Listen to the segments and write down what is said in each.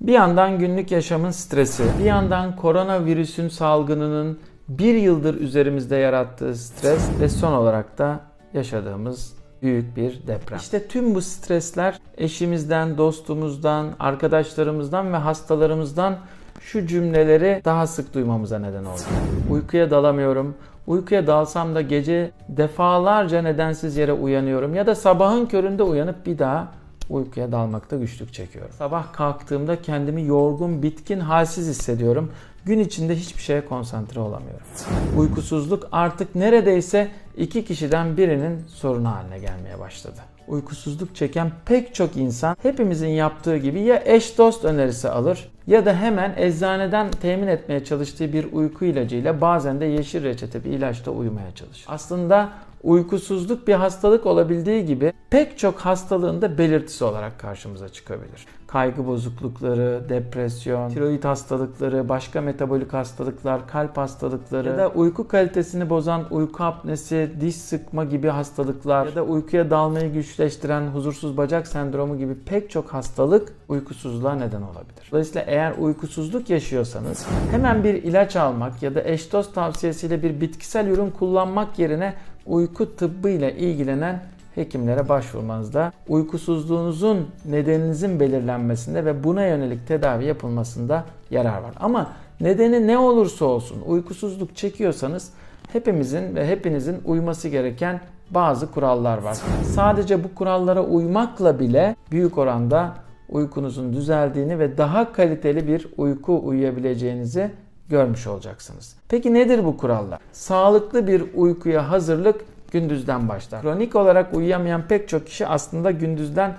Bir yandan günlük yaşamın stresi, bir yandan koronavirüsün salgınının bir yıldır üzerimizde yarattığı stres ve son olarak da yaşadığımız büyük bir deprem. İşte tüm bu stresler eşimizden, dostumuzdan, arkadaşlarımızdan ve hastalarımızdan şu cümleleri daha sık duymamıza neden oldu. Uykuya dalamıyorum. Uykuya dalsam da gece defalarca nedensiz yere uyanıyorum ya da sabahın köründe uyanıp bir daha uykuya dalmakta güçlük çekiyorum. Sabah kalktığımda kendimi yorgun, bitkin, halsiz hissediyorum. Gün içinde hiçbir şeye konsantre olamıyorum. Uykusuzluk artık neredeyse iki kişiden birinin sorunu haline gelmeye başladı. Uykusuzluk çeken pek çok insan hepimizin yaptığı gibi ya eş dost önerisi alır ya da hemen eczaneden temin etmeye çalıştığı bir uyku ilacıyla bazen de yeşil reçete bir ilaçla uyumaya çalışır. Aslında uykusuzluk bir hastalık olabildiği gibi pek çok hastalığın da belirtisi olarak karşımıza çıkabilir. Kaygı bozuklukları, depresyon, tiroid hastalıkları, başka metabolik hastalıklar, kalp hastalıkları ya da uyku kalitesini bozan uyku apnesi, diş sıkma gibi hastalıklar ya da uykuya dalmayı güçleştiren huzursuz bacak sendromu gibi pek çok hastalık uykusuzluğa neden olabilir. Dolayısıyla eğer uykusuzluk yaşıyorsanız hemen bir ilaç almak ya da eş dost tavsiyesiyle bir bitkisel ürün kullanmak yerine uyku tıbbı ile ilgilenen hekimlere başvurmanızda uykusuzluğunuzun nedeninizin belirlenmesinde ve buna yönelik tedavi yapılmasında yarar var. Ama nedeni ne olursa olsun uykusuzluk çekiyorsanız hepimizin ve hepinizin uyması gereken bazı kurallar var. Sadece bu kurallara uymakla bile büyük oranda uykunuzun düzeldiğini ve daha kaliteli bir uyku uyuyabileceğinizi görmüş olacaksınız. Peki nedir bu kurallar? Sağlıklı bir uykuya hazırlık gündüzden başlar. Kronik olarak uyuyamayan pek çok kişi aslında gündüzden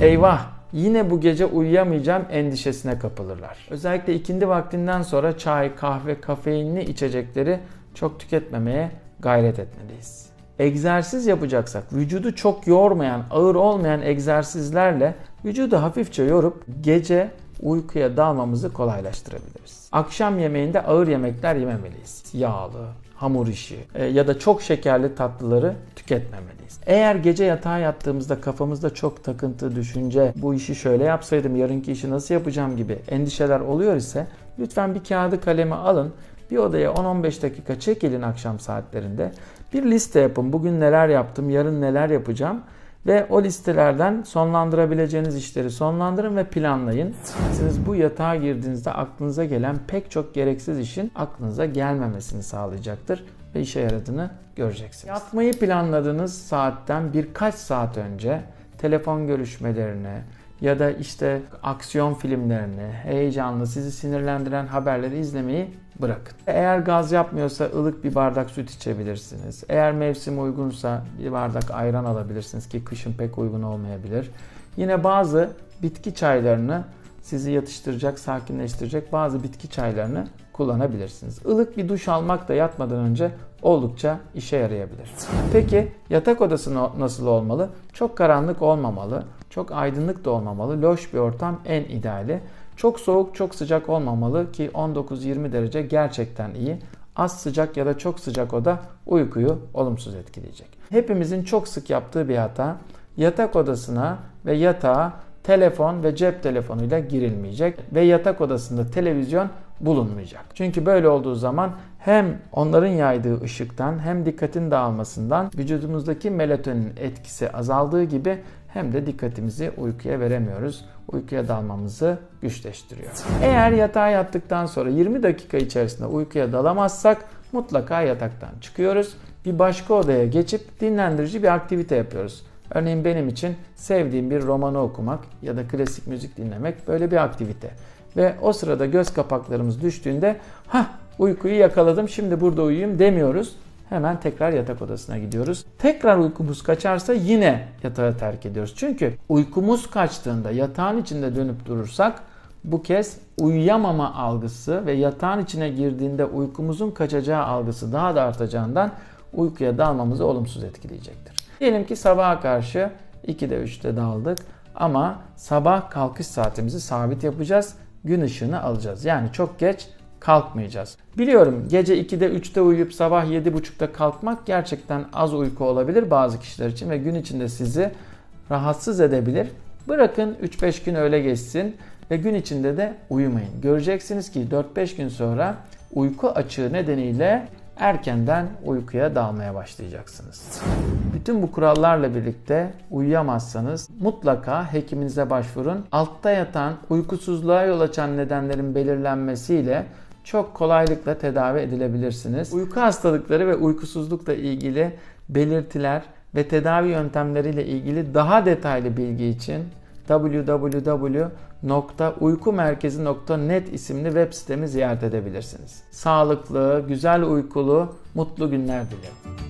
eyvah yine bu gece uyuyamayacağım endişesine kapılırlar. Özellikle ikindi vaktinden sonra çay, kahve, kafeinli içecekleri çok tüketmemeye gayret etmeliyiz. Egzersiz yapacaksak vücudu çok yormayan, ağır olmayan egzersizlerle vücudu hafifçe yorup gece uykuya dalmamızı kolaylaştırabiliriz. Akşam yemeğinde ağır yemekler yememeliyiz. Yağlı, hamur işi e, ya da çok şekerli tatlıları tüketmemeliyiz. Eğer gece yatağa yattığımızda kafamızda çok takıntı, düşünce, bu işi şöyle yapsaydım, yarınki işi nasıl yapacağım gibi endişeler oluyor ise lütfen bir kağıdı kalemi alın. Bir odaya 10-15 dakika çekilin akşam saatlerinde. Bir liste yapın. Bugün neler yaptım, yarın neler yapacağım ve o listelerden sonlandırabileceğiniz işleri sonlandırın ve planlayın. Siz bu yatağa girdiğinizde aklınıza gelen pek çok gereksiz işin aklınıza gelmemesini sağlayacaktır ve işe yaradığını göreceksiniz. Yatmayı planladığınız saatten birkaç saat önce telefon görüşmelerini ya da işte aksiyon filmlerini, heyecanlı, sizi sinirlendiren haberleri izlemeyi bırakın. Eğer gaz yapmıyorsa ılık bir bardak süt içebilirsiniz. Eğer mevsim uygunsa bir bardak ayran alabilirsiniz ki kışın pek uygun olmayabilir. Yine bazı bitki çaylarını sizi yatıştıracak, sakinleştirecek bazı bitki çaylarını kullanabilirsiniz. Ilık bir duş almak da yatmadan önce oldukça işe yarayabilir. Peki yatak odası nasıl olmalı? Çok karanlık olmamalı, çok aydınlık da olmamalı. Loş bir ortam en ideali. Çok soğuk, çok sıcak olmamalı ki 19-20 derece gerçekten iyi. Az sıcak ya da çok sıcak oda uykuyu olumsuz etkileyecek. Hepimizin çok sık yaptığı bir hata yatak odasına ve yatağa telefon ve cep telefonuyla girilmeyecek ve yatak odasında televizyon bulunmayacak. Çünkü böyle olduğu zaman hem onların yaydığı ışıktan hem dikkatin dağılmasından vücudumuzdaki melatonin etkisi azaldığı gibi hem de dikkatimizi uykuya veremiyoruz. Uykuya dalmamızı güçleştiriyor. Eğer yatağa yattıktan sonra 20 dakika içerisinde uykuya dalamazsak mutlaka yataktan çıkıyoruz. Bir başka odaya geçip dinlendirici bir aktivite yapıyoruz. Örneğin benim için sevdiğim bir romanı okumak ya da klasik müzik dinlemek böyle bir aktivite. Ve o sırada göz kapaklarımız düştüğünde ha uykuyu yakaladım şimdi burada uyuyayım demiyoruz. Hemen tekrar yatak odasına gidiyoruz. Tekrar uykumuz kaçarsa yine yatağı terk ediyoruz. Çünkü uykumuz kaçtığında yatağın içinde dönüp durursak bu kez uyuyamama algısı ve yatağın içine girdiğinde uykumuzun kaçacağı algısı daha da artacağından uykuya dalmamızı olumsuz etkileyecektir. Diyelim ki sabaha karşı 2'de 3'te daldık ama sabah kalkış saatimizi sabit yapacağız. Gün ışığını alacağız. Yani çok geç kalkmayacağız. Biliyorum gece 2'de 3'te uyuyup sabah 7.30'da kalkmak gerçekten az uyku olabilir bazı kişiler için ve gün içinde sizi rahatsız edebilir. Bırakın 3-5 gün öyle geçsin. ve gün içinde de uyumayın. Göreceksiniz ki 4-5 gün sonra uyku açığı nedeniyle erkenden uykuya dalmaya başlayacaksınız. Bütün bu kurallarla birlikte uyuyamazsanız mutlaka hekiminize başvurun. Altta yatan uykusuzluğa yol açan nedenlerin belirlenmesiyle çok kolaylıkla tedavi edilebilirsiniz. Uyku hastalıkları ve uykusuzlukla ilgili belirtiler ve tedavi yöntemleriyle ilgili daha detaylı bilgi için www.uykumerkezi.net isimli web sitemi ziyaret edebilirsiniz. Sağlıklı, güzel uykulu, mutlu günler dilerim.